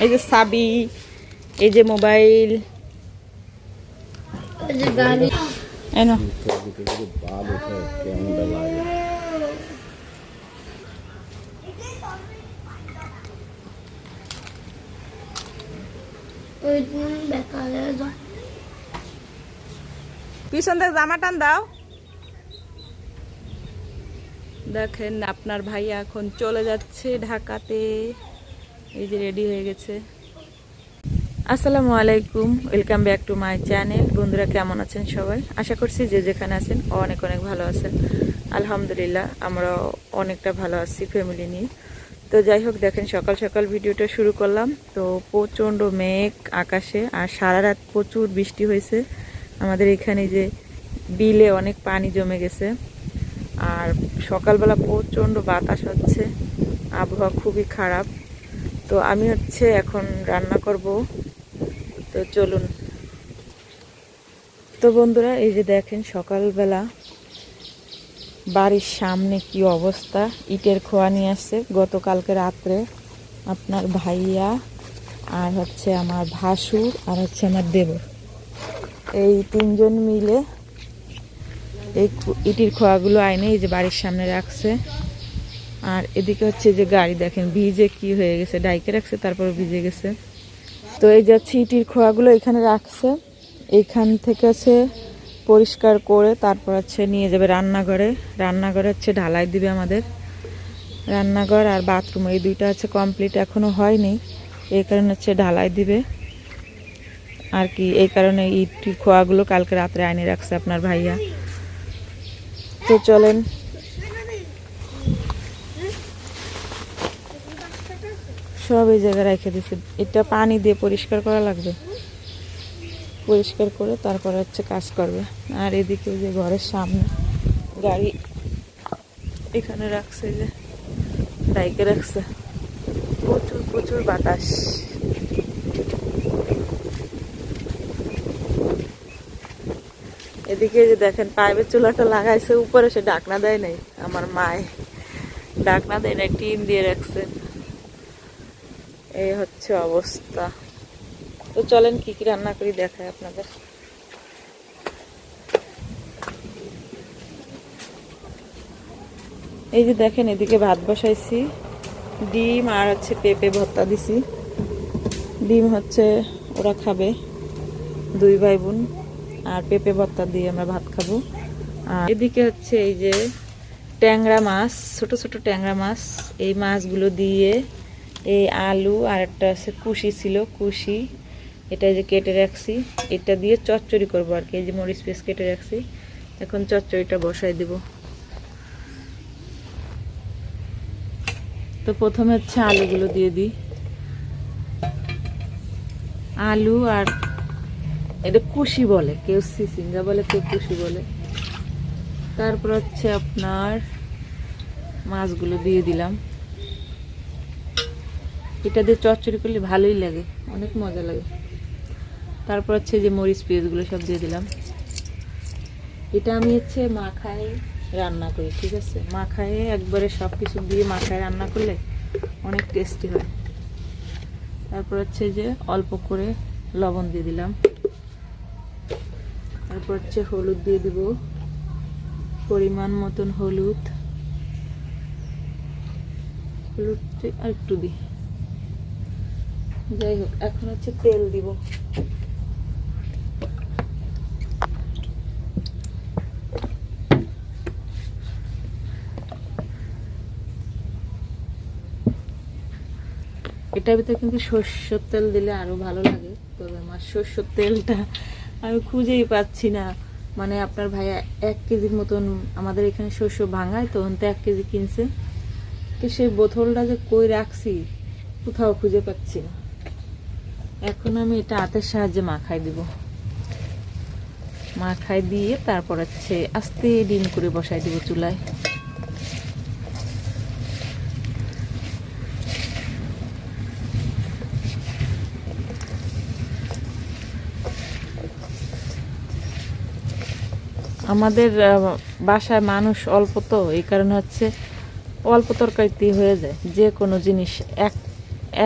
এই যে সাবি এই যে মোবাইল। পিছন থেকে জামা টান দাও। দেখেন আপনার ভাইয়া এখন চলে যাচ্ছে ঢাকাতে। এই যে রেডি হয়ে গেছে। আসসালামু আলাইকুম welcome back to my channel বন্ধুরা, কেমন আছেন সবাই? আশা করছি যে যেখানে আছেন অনেক অনেক ভালো আছেন। আলহামদুলিল্লাহ আমরা অনেকটা ভালো আছি ফ্যামিলি নিয়ে। তো যাই হোক, দেখেন সকাল সকাল ভিডিওটা শুরু করলাম। তো প্রচণ্ড মেঘ আকাশে, আর সারা রাত প্রচুর বৃষ্টি হয়েছে। আমাদের এখানে যে বিলে অনেক পানি জমে গেছে। আর সকালবেলা প্রচণ্ড বাতাস হচ্ছে। আবহাওয়া খুবই খারাপ। তো আমি হচ্ছে এখন রান্না করব। তো চলুন। তো বন্ধুরা, এই যে দেখেন সকালবেলা, বাড়ির সামনে কি অবস্থা? ইটের খোয়া নিয়ে আসছে। গতকালকে রাত্রে আপনার ভাইয়া আর হচ্ছে আমার ভাসুর আর হচ্ছে আমার দেবর। এই তিনজন মিলে এই ইটির খোয়াগুলো আইনে এই যে বাড়ির সামনে রাখছে। আর এদিকে হচ্ছে যে গাড়ি দেখেন, ভিজে কি হয়ে গেছে, ডাইকে রাখছে, তারপর ভিজে গেছে। তো এই যাচ্ছে ইটির খোয়াগুলো এখানে রাখছে এইখান থেকে হচ্ছে পরিষ্কার করে তারপর হচ্ছে নিয়ে যাবে রান্নাঘরে। রান্নাঘরে হচ্ছে ঢালাই দিবে আমাদের। রান্নাঘর আর বাথরুম, এই দুইটা হচ্ছে কমপ্লিট এখনও হয়নি এই কারণে হচ্ছে ঢালাই দিবে। আর কি, এই কারণে ইটির খোয়াগুলো কালকে রাত্রে আইনে রাখছে আপনার ভাইয়া। তো চলেন সব এই জায়গায় রেখে দিছে এটা পানি দিয়ে পরিষ্কার করা লাগবে। পরিষ্কার করে তারপরে হচ্ছে কাজ করবে। আর এদিকে যে ঘরের সামনে গাড়ি এখানে রাখছে যে, বাইকে রাখছে। প্রচুর প্রচুর বাতাস। এদিকে যে দেখেন পাইপের চুলাটা লাগাইছে, উপরে সে ডাকনা দেয় নাই, আমার মায়। ডাকনা দেয় নাই, টিন দিয়ে রাখছে। এই হচ্ছে অবস্থা। তো চলেন কি কি রান্না করি দেখায় আপনাদের। এই যে দেখেন, এদিকে ভাত বসাইছি, ডিম আর হচ্ছে পেঁপে ভর্তা দিছি। ডিম হচ্ছে ওরা খাবে, দুই ভাই বোন আর পেঁপে ভর্তা দিয়ে আমরা ভাত খাব। আর এদিকে হচ্ছে এই যে ট্যাংরা মাছ, ছোট ছোট ট্যাংরা মাছ, এই মাছগুলো দিয়ে এই আলু আর একটা আছে কুশি ছিল, কুশি। এটা যে কেটে রাখছি। এটা দিয়ে চচ্চড়ি করব আর কি, এই যে মরিচ পেস্ট কেটে রাখছি। এখন চচ্চড়িটা বসাই দেব। তো প্রথমে হচ্ছে আলুগুলো দিয়ে দিই। আলু আর এটা কুশি বলে, কেউ সিসিঙ্গা বলে, কেউ কুশি বলে। তারপর হচ্ছে আপনার মাছগুলো দিয়ে দিলাম। এটা দিয়ে চচ্চড়ি করলে ভালোই লাগে, অনেক মজা লাগে। তারপর হচ্ছে যে মরিচ পেঁয়াজগুলো সব দিয়ে দিলাম। এটা আমি হচ্ছে মাখায় রান্না করি, ঠিক আছে? মাখায় একবারে সব কিছু দিয়ে মাখায় রান্না করলে অনেক টেস্টি হয়। তারপর হচ্ছে যে অল্প করে লবণ দিয়ে দিলাম। তারপর হচ্ছে হলুদ দিয়ে দিব। পরিমাণ মতন হলুদ। হলুদ আর একটু দিই। যাই হোক, এখন হচ্ছে তেল দিব। ভিতরে কিন্তু সর্ষের তেল দিলে আরও ভালো লাগে, তবে আমার সর্ষের তেলটা আমি খুঁজেই পাচ্ছি না। মানে আপনার ভাইয়া এক কেজির মতন আমাদের এখানে শস্য ভাঙায়, তখন তো এক কেজি কিনছে। তো সেই বোতলটা যে কই রাখছি, কোথাও খুঁজে পাচ্ছি না। এখন আমি এটা হাতের সাহায্যে মাখাই দিব। মাখাই দিয়ে তারপর হচ্ছে আস্তে ডিম করে বসাই দিব চুলায়। আমাদের বাসায় মানুষ অল্প তো, এই কারণে হচ্ছে অল্প তরকারিতেই হয়ে যায়। যে কোনো জিনিস, এক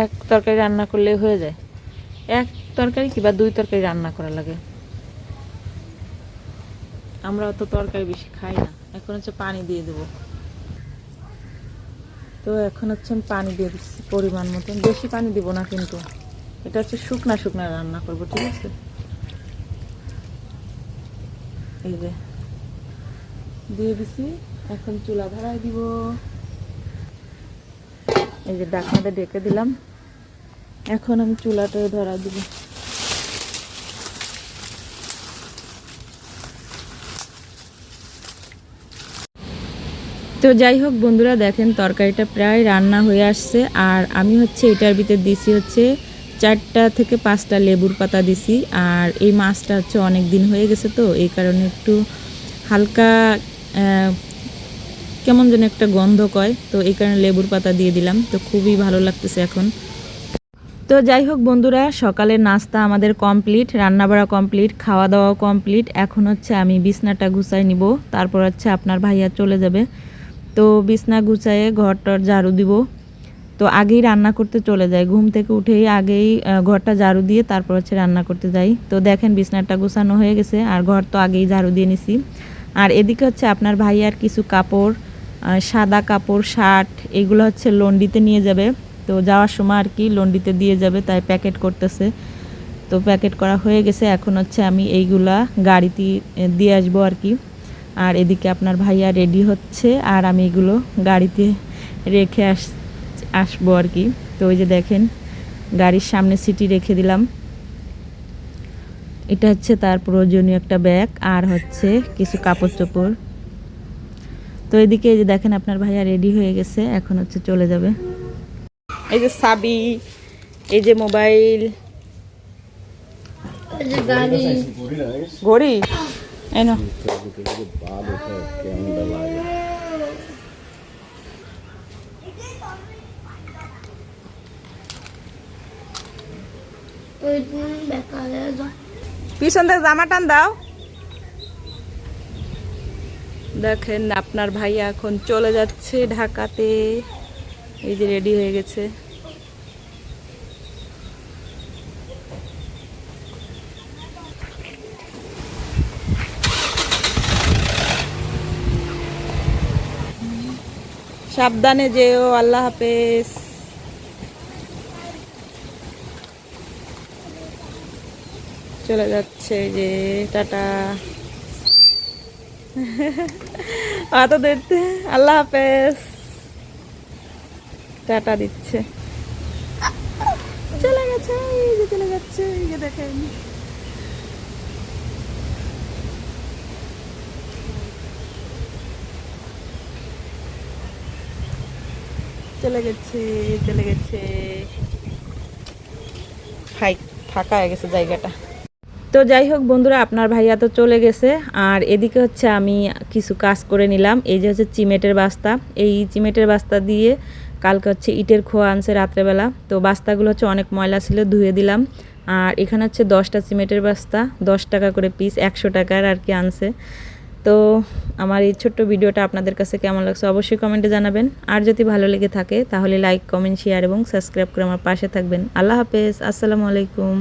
এক তরকারি রান্না করলে হয়ে যায়। এক তরকারি কিংবা দুই তরকারি রান্না করা লাগে। আমরা অত তরকারি বেশি খাই না। এখন হচ্ছে পানি দিয়ে দেবো। তো এখন হচ্ছে পানি দিয়ে দিচ্ছি পরিমাণ মতন। বেশি পানি দিব না কিন্তু। এটা হচ্ছে শুকনা শুকনা রান্না করব, ঠিক আছে? এই যে, দিয়ে দিছি। এখন চুলা ধরাই দিব। এই যে ডাকনাতে ডেকে দিলাম। এখন আমি চুলাটা ধরা দিব। তো যাই হোক বন্ধুরা, দেখেন তরকারিটা প্রায় রান্না হয়ে আসছে, আর আমি হচ্ছে এটার ভিতর দিছি হচ্ছে চারটা থেকে পাঁচটা লেবুর পাতা দিছি, আর এই মাছটা হচ্ছে অনেক দিন হয়ে গেছে তো, এই কারণে একটু হালকা কেমন যেন একটা গন্ধ কয়, তো এই কারণে লেবুর পাতা দিয়ে দিলাম, তো খুবই ভালো লাগতেছে এখন। তো যাই হোক বন্ধুরা, সকালের নাস্তা আমাদের কমপ্লিট, রান্নাবাড়া কমপ্লিট খাওয়া দাওয়া কমপ্লিট। এখন হচ্ছে আমি বিছনাটা গুছাই নিব, তারপর হচ্ছে আপনার ভাইয়া চলে যাবে। তো বিছনা গুছায়ে ঘরটার ঝাড়ু দিব। তো আগেই রান্না করতে চলে যাই। ঘুম থেকে উঠেই আগেই ঘরটা ঝাড়ু দিয়ে তারপর হচ্ছে রান্না করতে যাই। তো দেখেন বিছনাটা গুছানো হয়ে গেছে, আর ঘর তো আগেই ঝাড়ু দিয়ে নিছি। আর এদিকে হচ্ছে আপনার ভাইয়ার কিছু কাপড় সাদা কাপড়, শার্ট, এগুলো হচ্ছে লন্ডিতে নিয়ে যাবে। তো যাওয়ার সময় আর কি লন্ডিতে দিয়ে যাবে, তাই প্যাকেট করতেছে। তো প্যাকেট করা হয়ে গেছে, এখন হচ্ছে আমি এইগুলা গাড়িতে দিয়ে আসব আর কি। আর এদিকে আপনার ভাইয়া রেডি হচ্ছে, আর আমি এগুলো গাড়িতে রেখে আস, আসব আর কি। তো ওই যে দেখেন, গাড়ির সামনে সিটি রেখে দিলাম। এটা হচ্ছে তার প্রয়োজনীয় একটা ব্যাগ, আর হচ্ছে কিছু কাপড় চোপড়। তো এদিকে এই যে দেখেন, আপনার ভাইয়া রেডি হয়ে গেছে, এখন হচ্ছে চলে যাবে। এই যে সাবি এই যে মোবাইল। ঘড়ি? পিছন থেকে জামা টান দাও। দেখেন আপনার ভাইয়া এখন চলে যাচ্ছে ঢাকাতে। এই যে রেডি হয়ে গেছে সাবধানে যেও আল্লাহ হাফেজ চলে যাচ্ছে যে টাটা অত দেখতে আল্লাহ হাফেজ টাটা দিচ্ছে। চলে গেছে এই যে চলে যাচ্ছে এই যে দেখেন। চলে গেছে চলে গেছে। ফাঁকা হয়ে গেছে জায়গাটা। তো যাই হোক বন্ধুরা আপনার ভাইয়া তো চলে গেছে আর এদিকে হচ্ছে আমি কিছু কাজ করে নিলাম। এই যে হচ্ছে চিমেটের বাস্তা। এই চিমেটের বাস্তা দিয়ে কালকে হচ্ছে ইটের খোয়া আনছে রাত্রেবেলা। তো বাস্তাগুলো হচ্ছে অনেক ময়লা ছিল, ধুয়ে দিলাম। আর এখানে হচ্ছে দশটা সিমেন্টের বাস্তা, দশ টাকা করে পিস একশো টাকার আর কি আনছে। তো আমার এই ছোট্ট ভিডিওটা আপনাদের কাছে কেমন লাগছে অবশ্যই কমেন্টে জানাবেন। আর যদি ভালো লেগে থাকে, তাহলে লাইক, কমেন্ট শেয়ার এবং সাবস্ক্রাইব করে আমার পাশে থাকবেন। আল্লাহ হাফেজ, আসসালামু আলাইকুম।